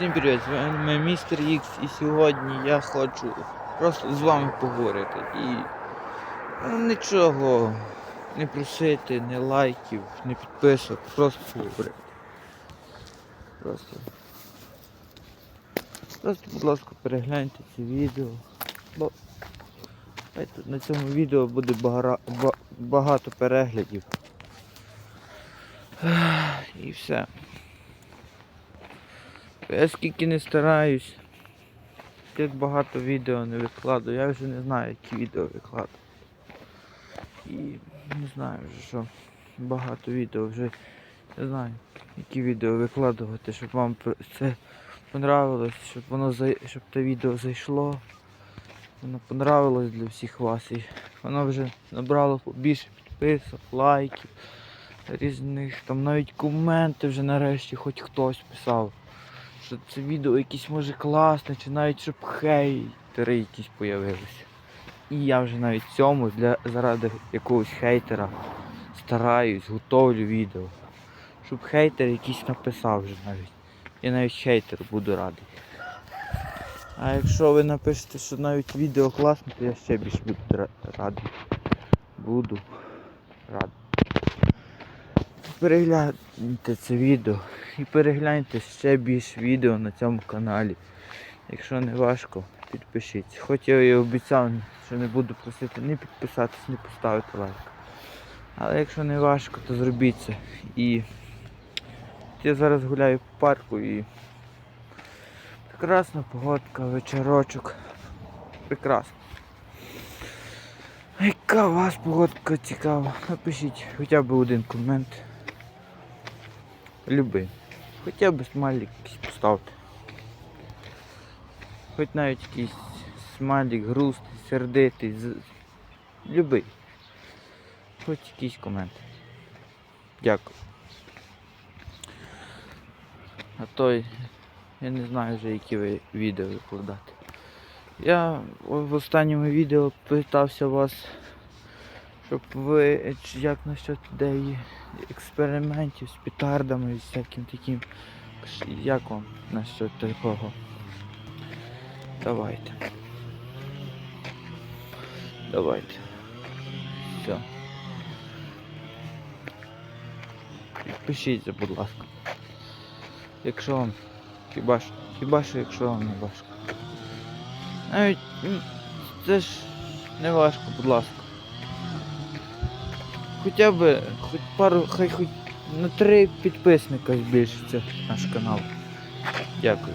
Всім привіт, з вами містер Ікс і сьогодні я хочу просто з вами поговорити і ну, нічого не просити, не лайків, не підписок, просто поговорити. Просто. Просто, будь ласка, перегляньте це відео. Бо на цьому відео буде багато переглядів. І все. Я скільки не стараюсь, як багато відео не викладу, я вже не знаю, які відео викладу. І не знаю вже що. Багато відео вже не знаю, які відео викладувати, щоб вам це понравилось, щоб воно щоб те відео зайшло. Воно понравилось для всіх вас і воно вже набрало більше підписок, лайків, різних там навіть коменти вже нарешті хоч хтось писав що це відео якесь може класне, чи навіть щоб хейтери якісь появилися. І я вже навіть цьому для, заради якогось хейтера стараюсь, готовлю відео. Щоб хейтер якийсь написав вже навіть. Я навіть хейтеру буду радий. А якщо ви напишете, що навіть відео класне, то я ще більше буду радий. Буду радий. Перегляньте це відео і перегляньте ще більше відео на цьому каналі. Якщо не важко, підпишіться. Хоч я і обіцяв, що не буду просити не підписатись, не поставити лайк. Але якщо не важко, то зробіть це. І я зараз гуляю по парку і прекрасна погодка, вечорочок. Прекрасно. Яка у вас погодка цікава? Напишіть хоча б один комент. Люби. Хоча б смайлик поставте. Хоч навіть якийсь смайлик грустий, сердитий. з- Любий. Хоч якийсь комент. Дякую. А то я не знаю вже які ви відео викладати. Я в останньому відео питався вас, щоб ви як насчет ідеї експериментів з петардами і всяким таким. Як вам насчет такого? Давайте. Давайте. Все. Підпишіться, будь ласка. Якщо вам хіба що, хіба що якщо вам не важко. Навіть це ж не важко, будь ласка. Хоча б хоч пару, хай хоч на три підписника збільшиться наш канал. Дякую.